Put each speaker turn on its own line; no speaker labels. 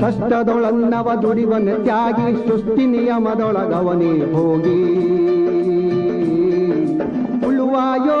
ಕಷ್ಟದೊಳನ್ನವ ದುಡಿವನ ತ್ಯಾಗಿ ಸುಸ್ತಿ ನಿಯಮದೊಳಗವನೇ ಹೋಗಿ. ಉಳುವ ಯೋ